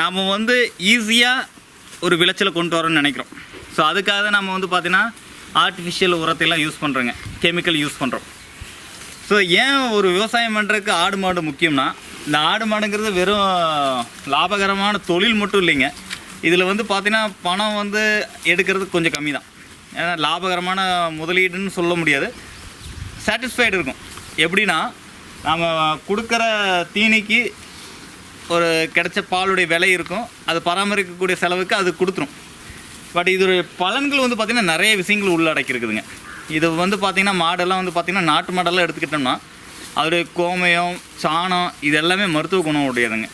நாம் வந்து ஈஸியாக ஒரு விளைச்சலை கொண்டு வரோம்னு நினைக்கிறோம். ஸோ அதுக்காக நம்ம வந்து பார்த்திங்கன்னா ஆர்டிஃபிஷியல் உரத்தையெல்லாம் யூஸ் பண்ணுறோங்க கெமிக்கல் யூஸ் பண்ணுறோம் ஸோ ஏன் ஒரு விவசாயம் பண்ணுறதுக்கு ஆடு மாடு முக்கியம்னா இந்த ஆடு மாடுங்கிறது வெறும் லாபகரமான தொழில் மட்டும் இல்லைங்க. இதில் வந்து பார்த்தீங்கன்னா பணம் வந்து எடுக்கிறது கொஞ்சம் கம்மி தான். ஏன்னா லாபகரமான முதலீடுன்னு சொல்ல முடியாது. சாட்டிஸ்ஃபைடு இருக்கும். எப்படின்னா நாம் கொடுக்குற தீனிக்கு ஒரு கிடைச்ச பாலுடைய விலை இருக்கும். அது பராமரிக்கக்கூடிய செலவுக்கு அது கொடுத்துரும். பட் இதோடைய பலன்கள் வந்து பார்த்திங்கன்னா நிறைய விஷயங்கள் உள்ளடக்கி இருக்குதுங்க இது வந்து பார்த்திங்கன்னா மாடெல்லாம் வந்து பார்த்திங்கன்னா நாட்டு மாடெல்லாம் எடுத்துக்கிட்டோம்னா அதோடைய கோமயம் சாணம் இது எல்லாமே மருத்துவ குணம் உடையதுங்க.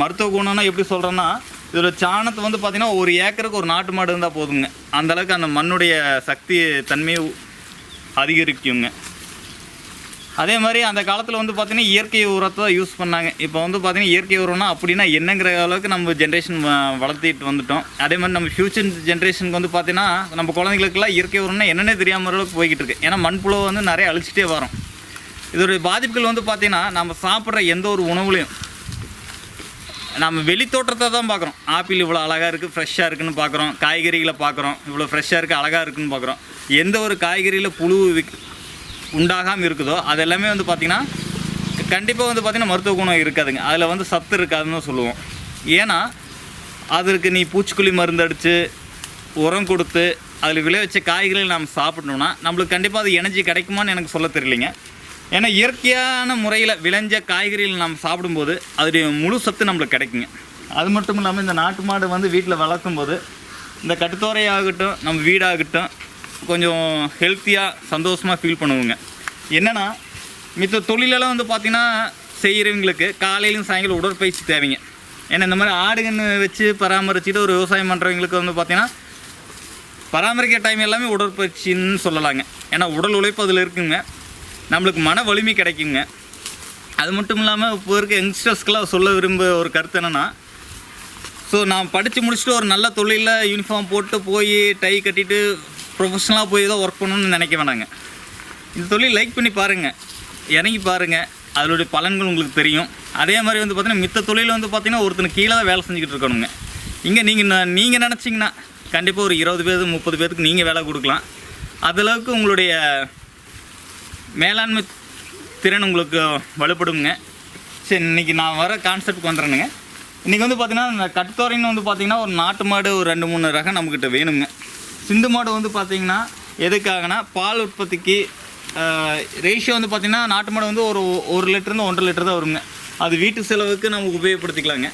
மருத்துவ குணம்னா எப்படி சொல்கிறேன்னா இதோட சாணத்தை வந்து பார்த்திங்கன்னா ஒரு ஏக்கருக்கு ஒரு நாட்டு மாடு இருந்தால் போதுங்க. அந்தளவுக்கு அந்த மண்ணுடைய சக்தி தன்மையை அதிகரிக்குங்க. அதே மாதிரி அந்த காலத்தில் வந்து பார்த்திங்கன்னா இயற்கை உரத்தை தான் யூஸ் பண்ணாங்க. இப்போ வந்து பார்த்திங்கன்னா இயற்கை உரம்னா அப்படின்னா என்னங்கிற அளவுக்கு நம்ம ஜென்ரேஷன் வளர்த்திட்டு வந்துட்டோம். அதே மாதிரி நம்ம ஃப்யூச்சர் ஜென்ரேஷனுக்கு வந்து பார்த்திங்கன்னா நம்ம குழந்தைங்களுக்குலாம் இயற்கை உரம்னா என்னென்ன தெரியாமல் அளவுக்கு போய்கிட்டு இருக்கு. ஏன்னா மண்புழு வந்து நிறைய அழிச்சிட்டே வரும். இதோடைய பாதிப்புகள் வந்து பார்த்திங்கன்னா நம்ம சாப்பிட்ற எந்த ஒரு உணவுலையும் நம்ம வெளி தோற்றத்தை தான் பார்க்குறோம் ஆப்பிள் இவ்வளோ அழகாக இருக்குது ஃப்ரெஷ்ஷாக இருக்குன்னு பார்க்குறோம் காய்கறிகளை பார்க்குறோம் இவ்வளோ ஃப்ரெஷ்ஷாக இருக்குது அழகாக இருக்குன்னு பார்க்குறோம் எந்த ஒரு காய்கறியில் புழு விக்- உண்டாகாமல் இருக்குதோ அது எல்லாமே வந்து பார்த்திங்கன்னா கண்டிப்பாக வந்து பார்த்திங்கன்னா மருத்துவ குணம் இருக்காதுங்க. அதில் வந்து சத்து இருக்காதுன்னு தான் சொல்லுவோம். ஏன்னா அதற்கு நீ பூச்சிக்கொல்லி மருந்து அடித்து உரம் கொடுத்து அதில் விளைவிச்ச காய்கறிகள் நாம் சாப்பிட்டோம்னா நம்மளுக்கு கண்டிப்பாக அது எனர்ஜி கிடைக்குமான்னு எனக்கு சொல்ல தெரியலைங்க. ஏன்னா இயற்கையான முறையில் விளைஞ்ச காய்கறிகள் நாம் சாப்பிடும்போது அதோடைய முழு சத்து நம்மளுக்கு கிடைக்குங்க. அது மட்டும் இல்லாமல் இந்த நாட்டு மாடு வந்து வீட்டில் வளர்க்கும் போது இந்த கட்டுத்தோரையாகட்டும் நம்ம வீடாகட்டும் கொஞ்சம் ஹெல்த்தியாக சந்தோஷமாக ஃபீல் பண்ணுவோங்க. என்னென்னா மித்த தொழிலெல்லாம் வந்து பார்த்திங்கன்னா செய்கிறவங்களுக்கு காலையிலும் சாயங்காலம் உடற்பயிற்சி தேவைங்க. ஏன்னா இந்த மாதிரி ஆடுகன்னு வச்சு பராமரிச்சுட்டு ஒரு விவசாயம் பண்ணுறவங்களுக்கு வந்து பார்த்திங்கன்னா பராமரிக்கிற டைம் எல்லாமே உடற்பயிற்சின்னு சொல்லலாங்க. ஏன்னா உடல் உழைப்பு அதில் இருக்குங்க. நம்மளுக்கு மன வலிமை கிடைக்குங்க. அது மட்டும் இல்லாமல் இப்போ இருக்க யங்ஸ்டர்ஸ்க்கெலாம் சொல்ல விரும்ப ஒரு கருத்து என்னென்னா ஸோ நான் படித்து முடிச்சுட்டு ஒரு நல்ல தொழிலில் யூனிஃபார்ம் போட்டு போய் டை கட்டிட்டு ப்ரொஃபஷனலாக போய் தான் ஒர்க் பண்ணணும்னு நினைக்க வேணாங்க. இந்த தொழில் லைக் பண்ணி பாருங்கள் இறங்கி பாருங்கள் அதனுடைய பலன்கள் உங்களுக்கு தெரியும். அதே மாதிரி வந்து பார்த்திங்கன்னா மித்த தொழில் வந்து பார்த்திங்கன்னா ஒருத்தனுக்கு கீழே தான் வேலை செஞ்சுக்கிட்டு இருக்கணுங்க. இங்கே நீங்கள் நீங்கள் நினச்சிங்கன்னா கண்டிப்பாக ஒரு இருபது பேர் முப்பது பேருக்கு நீங்கள் வேலை கொடுக்கலாம். அதளவுக்கு உங்களுடைய மேலாண்மை திறன் உங்களுக்கு வலுப்படுங்க. சரி இன்றைக்கி நான் வர கான்செப்ட்க்கு வந்துடுறேனுங்க இன்றைக்கி வந்து பார்த்திங்கன்னா இந்த கட்டுத்தோரைன்னு வந்து பார்த்திங்கன்னா ஒரு நாட்டு மாடு ஒரு ரெண்டு மூணு ரகம் நம்மக்கிட்ட வேணுங்க. சிந்து மாடு வந்து பார்த்திங்கன்னா எதுக்காகனா பால் உற்பத்திக்கு ரேஷியோ வந்து பார்த்திங்கன்னா நாட்டு மாடு வந்து ஒரு ஒரு லிட்டருந்து ஒன்றரை லிட்டர் தான் வருங்க. அது வீட்டு செலவுக்கு நம்ம உபயோகப்படுத்திக்கலாங்க.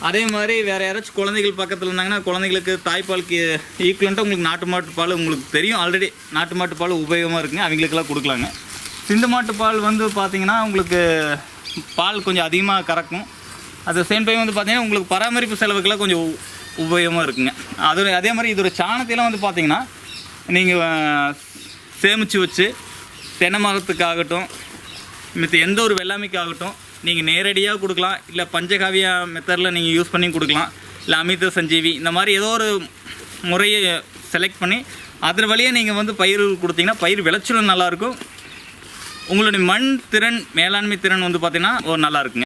அதே மாதிரி வேறு யாராச்சும் குழந்தைகள் பக்கத்தில் இருந்தாங்கன்னா குழந்தைங்களுக்கு தாய்ப்பாலுக்கு ஈக்குவலண்ட்டாக உங்களுக்கு நாட்டு மாட்டு பால் உங்களுக்கு தெரியும். ஆல்ரெடி நாட்டு மாட்டு பால் உபயோகமாக இருக்குங்க. அவங்களுக்கெல்லாம் கொடுக்கலாங்க. சிந்து மாட்டு பால் வந்து பார்த்திங்கன்னா உங்களுக்கு பால் கொஞ்சம் அதிகமாக கறக்கும். அது சேம் டைம் வந்து பார்த்திங்கன்னா உங்களுக்கு பராமரிப்பு செலவுக்கெல்லாம் கொஞ்சம் உ- உபயோகமாக இருக்குங்க. அது அதே மாதிரி இதோட சாணத்தையெல்லாம் வந்து பார்த்தீங்கன்னா நீங்கள் சேமித்து வச்சு தென்னை மரத்துக்காகட்டும் மித்த எந்த ஒரு வெள்ளாமைக்காகட்டும் நீங்கள் நேரடியாக கொடுக்கலாம். இல்லை பஞ்சகாவியா மெத்தடில் நீங்கள் யூஸ் பண்ணி கொடுக்கலாம். இல்லை அமிர்த சஞ்சீவி இந்த மாதிரி ஏதோ ஒரு முறையை செலக்ட் பண்ணி அதன் வழியாக நீங்கள் வந்து பயிர் கொடுத்தீங்கன்னா பயிர் விளைச்சலும் நல்லாயிருக்கும் உங்களுடைய மண் திறன் மேலாண்மை திறன் வந்து பார்த்திங்கன்னா ஒரு நல்லாயிருக்குங்க